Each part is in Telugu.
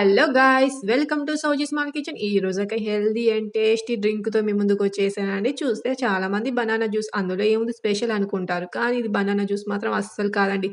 Hello guys welcome to Sowji small kitchen ఈ రోజు ఒక హెల్దీ అండ్ టేస్టీ డ్రింక్తో మీ ముందుకు వచ్చేసానండి. చూస్తే చాలా మంది బనానా జ్యూస్ అందులో ఏముంది స్పెషల్ అనుకుంటారు. కానీ ఇది బనానా జ్యూస్ మాత్రం అస్సలు కాదండి.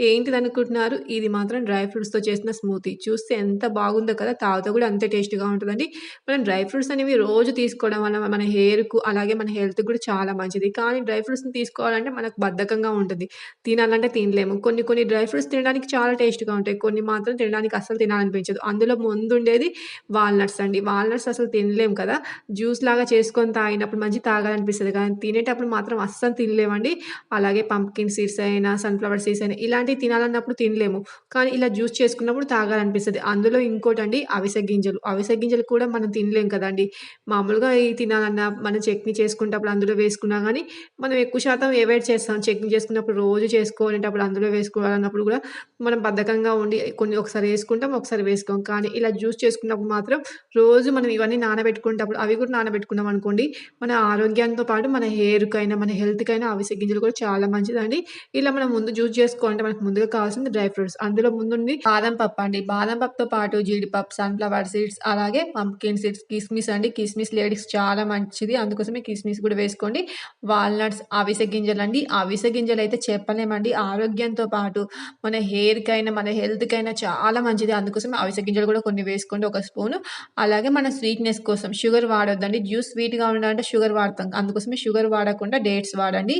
ఏంటిది అనుకుంటున్నారు? ఇది మాత్రం డ్రై ఫ్రూట్స్తో చేసిన స్మూతీ చూస్తే ఎంత బాగుందో కదా తాగుతా కూడా అంతే టేస్ట్గా ఉంటుందండి. మనం డ్రై ఫ్రూట్స్ అనేవి రోజు తీసుకోవడం వల్ల మన హెయిర్కు అలాగే మన హెల్త్కి కూడా చాలా మంచిది. కానీ డ్రై ఫ్రూట్స్ని తీసుకోవాలంటే మనకు బద్ధకంగా ఉంటుంది. తినాలంటే తినలేము. కొన్ని కొన్ని డ్రై ఫ్రూట్స్ తినడానికి చాలా టేస్ట్గా ఉంటాయి. కొన్ని మాత్రం తినడానికి అస్సలు తినాలనిపించదు. అందులో ముందుండేది వాల్నట్స్ అండి. వాల్నట్స్ అసలు తినలేము కదా. జ్యూస్ లాగా చేసుకొని తాగినప్పుడు మంచి తాగాలనిపిస్తుంది. కానీ తినేటప్పుడు మాత్రం అస్సలు తినలేమండి. అలాగే పంప్కిన్ సీడ్స్ అయినా సన్ఫ్లవర్ సీడ్స్ అయినా ఇలాంటివి తినాలన్నప్పుడు తినలేము. కానీ ఇలా జ్యూస్ చేసుకున్నప్పుడు తాగాలనిపిస్తుంది. అందులో ఇంకోటండి అవిసె గింజలు. అవిసె గింజలు కూడా మనం తినలేం కదండి. మామూలుగా ఇవి తినాలన్నా మనం చట్నీ చేసుకునేటప్పుడు అందులో వేసుకున్నా కానీ మనం ఎక్కువ శాతం అవాయిడ్ చేస్తాం. చట్నీ చేసుకున్నప్పుడు రోజు చేసుకునేటప్పుడు అందులో వేసుకోవాలన్నప్పుడు కూడా మనం బద్ధకంగా ఉండి కొన్ని ఒకసారి వేసుకుంటాం ఒకసారి వేసుకోం. కానీ ఇలా జ్యూస్ చేసుకున్నప్పుడు మాత్రం రోజు మనం ఇవన్నీ నానబెట్టుకునేటప్పుడు అవి కూడా నానబెట్టుకున్నాం అనుకోండి మన ఆరోగ్యంతో పాటు మన హెయిర్కైనా మన హెల్త్కైనా అవిసె గింజలు కూడా చాలా మంచిదండి. ఇలా మనం ముందు జ్యూస్ చేసుకోవాలంటే మనకు ముందుగా కావాల్సింది డ్రై ఫ్రూట్స్. అందులో ముందుంది బాదం పప్పు అండి. బాదం పప్పుతో పాటు జీడిపప్పు సన్ఫ్లవర్ సీడ్స్ అలాగే పంకిన్ సీడ్స్ కిస్మిస్ అండి. కిస్మిస్ లేడీస్ చాలా మంచిది. అందుకోసమే కిస్మిస్ కూడా వేసుకోండి. వాల్నట్స్ అవిసె గింజలు అండి అవిసె గింజలు అయితే చెప్పలేమండి. ఆరోగ్యంతో పాటు మన హెయిర్కైనా మన హెల్త్కైనా చాలా మంచిది. అందుకోసం అవిసె గింజలు కూడా కొన్ని వేసుకోండి ఒక స్పూను. అలాగే మన స్వీట్నెస్ కోసం షుగర్ వాడొద్దండి. జ్యూస్ స్వీట్గా ఉండాలంటే షుగర్ వాడతాం. అందుకోసమే షుగర్ వాడకుండా డేట్స్ వాడండి.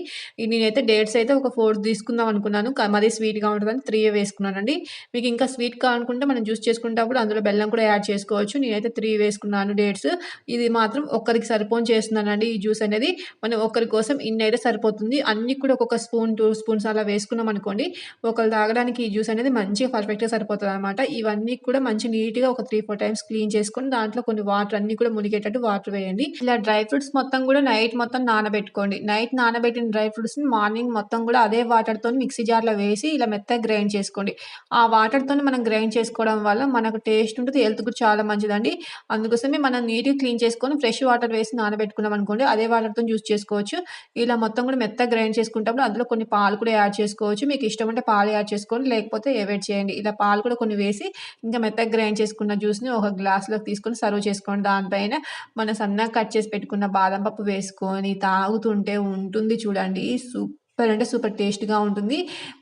నేనైతే డేట్స్ అయితే ఒక ఫోర్ తీసుకుందాం అనుకున్నాను. మరీ స్వీట్గా ఉంటుందని త్రీ వేసుకున్నానండి. మీకు ఇంకా స్వీట్ కానుకుంటే మనం జ్యూస్ చేసుకునేటప్పుడు అందులో బెల్లం కూడా యాడ్ చేసుకోవచ్చు. నేనైతే త్రీ వేసుకున్నాను డేట్స్ ఇది మాత్రం ఒక్కరికి సరిపోని చేస్తున్నానండి ఈ జ్యూస్ అనేది. మనం ఒక్కరి కోసం ఇన్ని అయితే సరిపోతుంది. అన్ని కూడా ఒక్కొక్క స్పూన్ టూ స్పూన్స్ అలా వేసుకున్నాం అనుకోండి ఒకరు తాగడానికి ఈ జ్యూస్ అనేది మంచిగా పర్ఫెక్ట్గా సరిపోతుంది అనమాట ఇవన్నీ కూడా మంచి నీట్గా ఒక త్రీ ఫోర్ టైమ్స్ క్లీన్ చేసుకొని దాంట్లో కొన్ని వాటర్ అన్ని కూడా మునిగేటట్టు వాటర్ వేయండి. ఇలా డ్రై ఫ్రూట్స్ మొత్తం కూడా నైట్ మొత్తం నానబెట్టుకోండి. నైట్ నానబెట్టిన డ్రై ఫ్రూట్స్ మార్నింగ్ మొత్తం కూడా అదే వాటర్తో మిక్సీ జార్లో వేసి ఇలా మెత్తగా గ్రైండ్ చేసుకోండి. ఆ వాటర్తో మనం గ్రైండ్ చేసుకోవడం వల్ల మనకు టేస్ట్ ఉంటుంది హెల్త్ కూడా చాలా మంచిదండి. అందుకోసమే మనం నీట్గా క్లీన్ చేసుకొని ఫ్రెష్ వాటర్ వేసి నానబెట్టుకున్నాం అనుకోండి అదే వాటర్తో యూస్ చేసుకోవచ్చు. ఇలా మొత్తం కూడా మెత్తగా గ్రైండ్ చేసుకుంటప్పుడు అందులో కొన్ని పాలు కూడా యాడ్ చేసుకోవచ్చు. మీకు ఇష్టం అంటే పాలు యాడ్ చేసుకోండి లేకపోతే అవాయిడ్ చేయండి. ఇలా పాలు కూడా కొన్ని వేసి ఇంకా మెత్తగా గ్రైండ్ చేసుకున్న జ్యూస్ని ఒక గ్లాస్లోకి తీసుకొని సర్వ్ చేసుకోండి. దానిపైన మన సన్నగా కట్ చేసి పెట్టుకున్న బాదం పప్పు వేసుకొని తాగుతుంటే ఉంటుంది చూడండి. సూప్ సూపర్ అంటే సూపర్ టేస్ట్గా ఉంటుంది.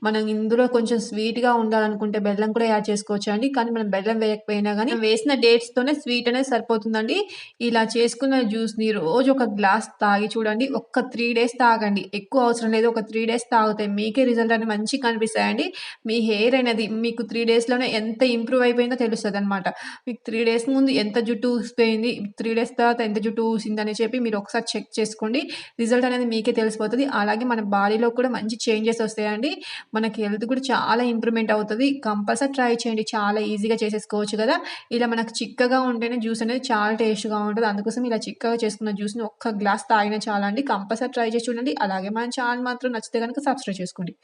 మనం ఇందులో కొంచెం స్వీట్గా ఉండాలనుకుంటే బెల్లం కూడా యాడ్ చేసుకోవచ్చు అండి కానీ మనం బెల్లం వేయకపోయినా కానీ వేసిన డేట్స్తోనే స్వీట్ అనేది సరిపోతుందండి. ఇలా చేసుకున్న జ్యూస్ని రోజు ఒక గ్లాస్ తాగి చూడండి. ఒక్క త్రీ డేస్ తాగండి. ఎక్కువ అవసరం లేదు. ఒక త్రీ డేస్ తాగితే మీకే రిజల్ట్ అనేది మంచిగా కనిపిస్తాయండి. మీ హెయిర్ అనేది మీకు త్రీ డేస్లోనే ఎంత ఇంప్రూవ్ అయిపోయిందో తెలుస్తుంది అనమాట మీకు త్రీ డేస్ ముందు ఎంత జుట్టు ఊసిపోయింది త్రీ డేస్ తర్వాత ఎంత జుట్టు ఊసిందని చెప్పి మీరు ఒకసారి చెక్ చేసుకోండి. రిజల్ట్ అనేది మీకే తెలిసిపోతుంది. అలాగే మన బాడీలో కూడా మంచి చేంజెస్ వస్తాయండి. మనకి హెల్త్ కూడా చాలా ఇంప్రూవ్మెంట్ అవుతుంది. కంపల్సరీ ట్రై చేయండి. చాలా ఈజీగా చేసేసుకోవచ్చు కదా. ఇలా మనకు చిక్కగా ఉంటేనే జ్యూస్ అనేది చాలా టేస్ట్గా ఉంటుంది. అందుకోసం ఇలా చిక్కగా చేసుకున్న జ్యూస్ని ఒక్క గ్లాస్ తాగినా చాలా అండి కంపల్సరీ ట్రై చేసి చూడండి. అలాగే మన ఛానల్ మాత్రం నచ్చితే కనుక సబ్స్క్రైబ్ చేసుకోండి.